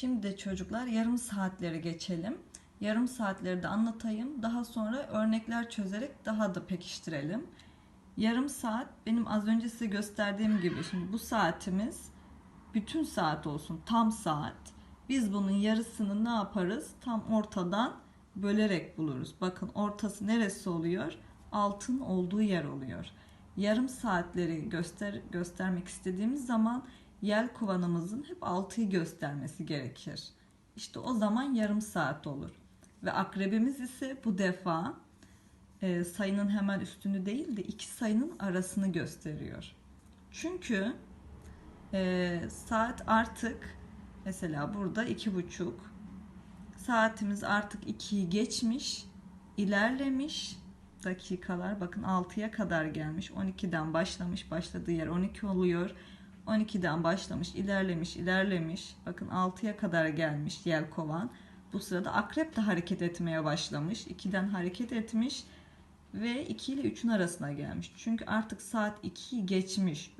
Şimdi çocuklar yarım saatleri geçelim. Yarım saatleri de anlatayım. Daha sonra örnekler çözerek daha da pekiştirelim. Yarım saat benim az önce size gösterdiğim gibi. Şimdi bu saatimiz bütün saat olsun. Tam saat. Biz bunun yarısını ne yaparız? Tam ortadan bölerek buluruz. Bakın ortası neresi oluyor? Altın olduğu yer oluyor. Yarım saatleri göster göstermek istediğimiz zaman yel kovanımızın hep 6'yı göstermesi gerekir. İşte o zaman yarım saat olur. Ve akrebimiz ise bu defa e, sayının hemen üstünü değil de iki sayının arasını gösteriyor. Çünkü e, saat artık mesela burada iki buçuk saatimiz artık 2'yi geçmiş ilerlemiş dakikalar bakın 6'ya kadar gelmiş 12'den başlamış başladığı yer 12 oluyor 12'den başlamış ilerlemiş ilerlemiş. Bakın 6'ya kadar gelmiş yelkovan. Bu sırada akrep de hareket etmeye başlamış. 2'den hareket etmiş ve 2 ile 3'ün arasına gelmiş. Çünkü artık saat 2'yi geçmiş